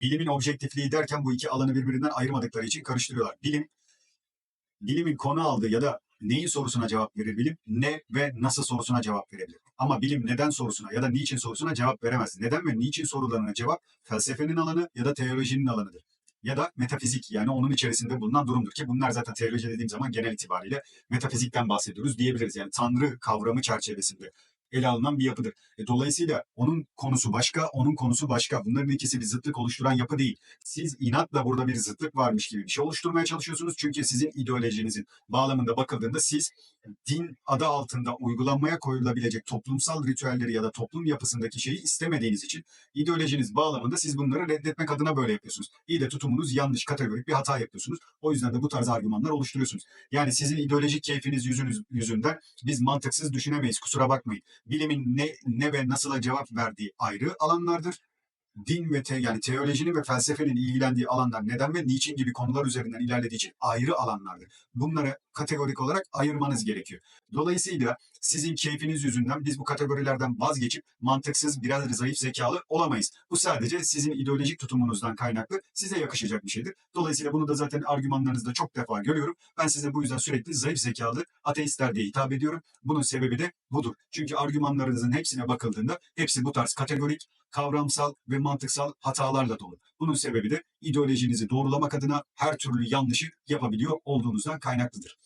Bilimin objektifliği derken bu iki alanı birbirinden ayırmadıkları için karıştırıyorlar. Bilim, bilimin konu aldığı ya da neyin sorusuna cevap verir bilim, ne ve nasıl sorusuna cevap verebilir. Ama bilim neden sorusuna ya da niçin sorusuna cevap veremez. Neden ve niçin sorularına cevap felsefenin alanı ya da teolojinin alanıdır. Ya da metafizik yani onun içerisinde bulunan durumdur ki bunlar zaten teoloji dediğim zaman genel itibariyle metafizikten bahsediyoruz diyebiliriz. Yani tanrı kavramı çerçevesinde ele alınan bir yapıdır. E, dolayısıyla onun konusu başka, onun konusu başka. Bunların ikisi bir zıtlık oluşturan yapı değil. Siz inatla burada bir zıtlık varmış gibi bir şey oluşturmaya çalışıyorsunuz. Çünkü sizin ideolojinizin bağlamında bakıldığında siz din adı altında uygulanmaya koyulabilecek toplumsal ritüelleri ya da toplum yapısındaki şeyi istemediğiniz için ideolojiniz bağlamında siz bunları reddetmek adına böyle yapıyorsunuz. İyi de tutumunuz yanlış, kategorik bir hata yapıyorsunuz. O yüzden de bu tarz argümanlar oluşturuyorsunuz. Yani sizin ideolojik keyfiniz yüzünüz, yüzünden biz mantıksız düşünemeyiz. Kusura bakmayın. Bilimin ne, ne ve nasıla cevap verdiği ayrı alanlardır. Din ve te, yani teolojinin ve felsefenin ilgilendiği alanlar neden ve niçin gibi konular üzerinden ilerlediği için ayrı alanlardır. Bunları kategorik olarak ayırmanız gerekiyor. Dolayısıyla sizin keyfiniz yüzünden biz bu kategorilerden vazgeçip mantıksız, biraz zayıf zekalı olamayız. Bu sadece sizin ideolojik tutumunuzdan kaynaklı, size yakışacak bir şeydir. Dolayısıyla bunu da zaten argümanlarınızda çok defa görüyorum. Ben size bu yüzden sürekli zayıf zekalı ateistler diye hitap ediyorum. Bunun sebebi de budur. Çünkü argümanlarınızın hepsine bakıldığında hepsi bu tarz kategorik, kavramsal ve mantıksal hatalarla dolu. Bunun sebebi de ideolojinizi doğrulamak adına her türlü yanlışı yapabiliyor olduğunuzdan kaynaklıdır.